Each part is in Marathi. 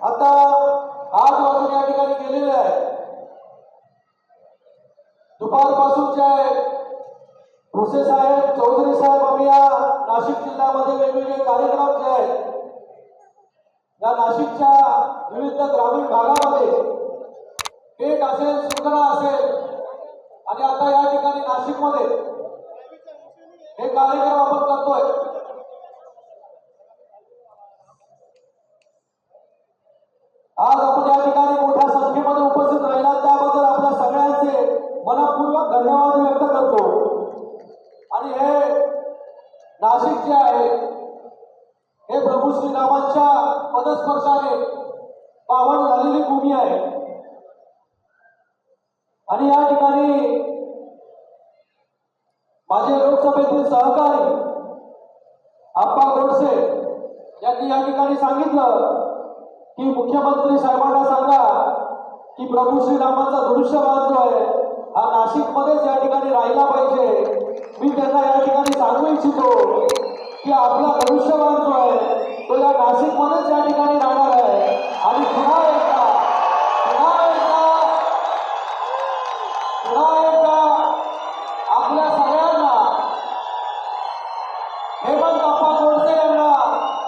आता आठ वाजून या ठिकाणी गेलेले आहे दुपारपासून जे आहे भुसे साहेब चौधरी साहेब आम्ही या नाशिक जिल्ह्यामध्ये वेगवेगळे कार्यक्रम जे आहेत या नाशिकच्या विविध ग्रामीण भागामध्ये पेठ असेल सुंदरा असेल आणि आता या ठिकाणी नाशिकमध्ये हे कार्यक्रम आपण आज आपण या ठिकाणी मोठ्या संख्येमध्ये उपस्थित राहिला त्याबद्दल आपल्या सगळ्यांचे मनपूर्वक धन्यवाद व्यक्त करतो. आणि हे नाशिक जे आहे हे प्रभू श्रीरामांच्या पदस्पर्शाने पावन झालेली भूमी आहे. आणि या ठिकाणी माझे लोकसभेतील सहकारी आप्पा गोडसे यांनी या ठिकाणी सांगितलं की मुख्यमंत्री साहेबांना सांगा की प्रभू श्रीरामांचा धनुष्यबाण जो आहे हा नाशिकमध्येच या ठिकाणी राहिला पाहिजे. मी त्यांना या ठिकाणी सांगू इच्छितो की आपला धनुष्यबाण जो आहे तो या नाशिकमध्येच या ठिकाणी राहणार आहे. आणि पुन्हा एकदा पुन्हा एकदा पुन्हा एकदा आपल्या सगळ्यांना हेमंत अप्पा गोडसे यांना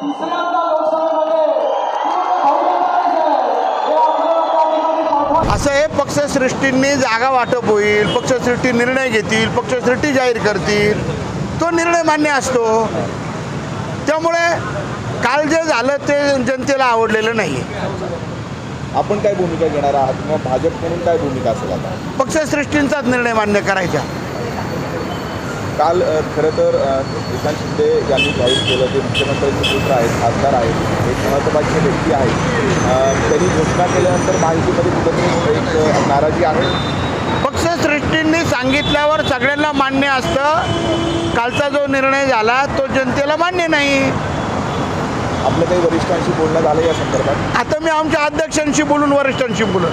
तिसऱ्यांदा लोकसभेमध्ये पूर्ण बहुमताने जे आहे, हे आपल्याला त्या ठिकाणी पाठवा असं हे पक्षश्रेष्ठींनी जागा वाटप होईल पक्षश्रेष्ठी निर्णय घेतील पक्षश्रेष्ठी जाहीर करतील. तो निर्णय मान्य असतो. त्यामुळे काल जे झालं ते जनतेला आवडलेलं नाही आपण काय भूमिका घेणार आहात? किंवा भाजप म्हणून काय भूमिका असेल आता? पक्षश्रेष्ठींचाच निर्णय मान्य करायचा. काल खरं तर एकनाथ शिंदे यांनी जाहीर केलं ते मुख्यमंत्र्यांचे पुत्र आहेत खासदार आहेत एक महत्त्वाची व्यक्ती आहे अ, त्यांनी घोषणा केल्यानंतर माहितीमध्ये कुठंतरी एक नाराजी आहे. पक्षश्रेष्ठींनी सांगितल्यावर सगळ्यांना मान्य असतं. कालचा जो निर्णय झाला तो जनतेला मान्य नाही. आपलं काही वरिष्ठांशी बोलणं झालं या संदर्भात? आता मी आमच्या अध्यक्षांशी बोलून वरिष्ठांशी बोलून